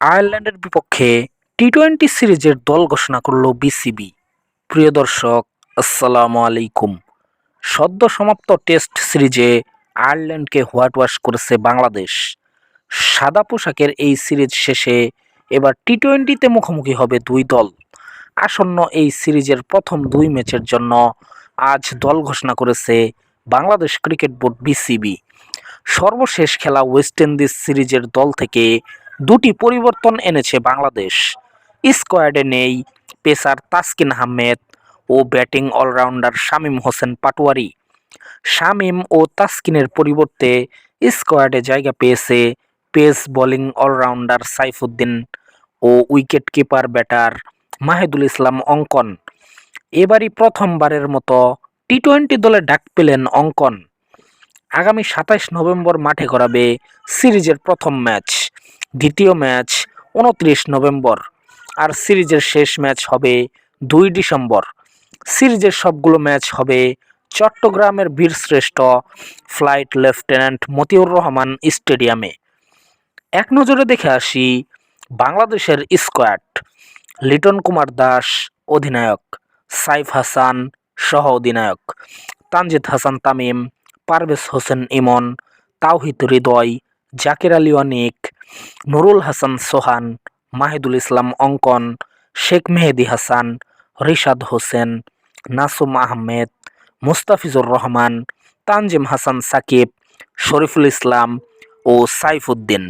আয়ারল্যান্ডের বিপক্ষে T twenty সিরিজের দল ঘোষণা করল বিসিবি। প্রিয় দর্শক, আসসালামু আলাইকুম। সদ্য সমাপ্ত টেস্ট সিরিজে আয়ারল্যান্ডকে হোয়াইট ওয়াশ করেছে বাংলাদেশ। সাদা পোশাকের এই সিরিজ শেষে এবার টি টোয়েন্টিতে মুখোমুখি হবে দুই দল। আসন্ন এই সিরিজের প্রথম দুই ম্যাচের জন্য আজ দল ঘোষণা করেছে বাংলাদেশ ক্রিকেট বোর্ড বিসিবি। সর্বশেষ খেলা ওয়েস্ট ইন্ডিজ সিরিজের দল থেকে দুটি পরিবর্তন এনেছে বাংলাদেশ। স্কোয়াডে নেই পেসার তাসকিন আহমেদ ও ব্যাটিং অলরাউন্ডার শামীম হোসেন পাটোয়ারি। শামীম ও তাসকিনের পরিবর্তে স্কোয়াডে জায়গা পেয়েছে পেস বোলিং অলরাউন্ডার সাইফুদ্দিন ও wicket keeper batter Mahedul Islam Ankon. এবারই প্রথমবারের মতো টি টোয়েন্টি দলে ডাক পেলেন অঙ্কন। আগামী সাতাইশ নভেম্বর মাঠে গড়াবে সিরিজের প্রথম ম্যাচ। দ্বিতীয় ম্যাচ উনত্রিশ নভেম্বর আর সিরিজের শেষ ম্যাচ হবে দুই ডিসেম্বর। সিরিজের সবগুলো ম্যাচ হবে চট্টগ্রামের বীরশ্রেষ্ঠ ফ্লাইট লেফটেন্যান্ট মতিউর রহমান স্টেডিয়ামে। এক নজরে দেখে আসি বাংলাদেশের স্কোয়াড, লিটন কুমার দাস অধিনায়ক, সাইফ হাসান সহ অধিনায়ক, তানজিদ হাসান তামিম, পারভেজ হোসেন ইমন, তাওহিদ হৃদয়, জাকির আলী অনিক নুরুল হাসান সোহান, মাহিদুল ইসলাম অঙ্কন, শেখ মেহেদি হাসান, রিশাদ হোসেন, নাসুম আহমেদ, মুস্তাফিজুর রহমান, তানজিম হাসান সাকিব, শরীফুল ইসলাম ও সাইফুদ্দিন।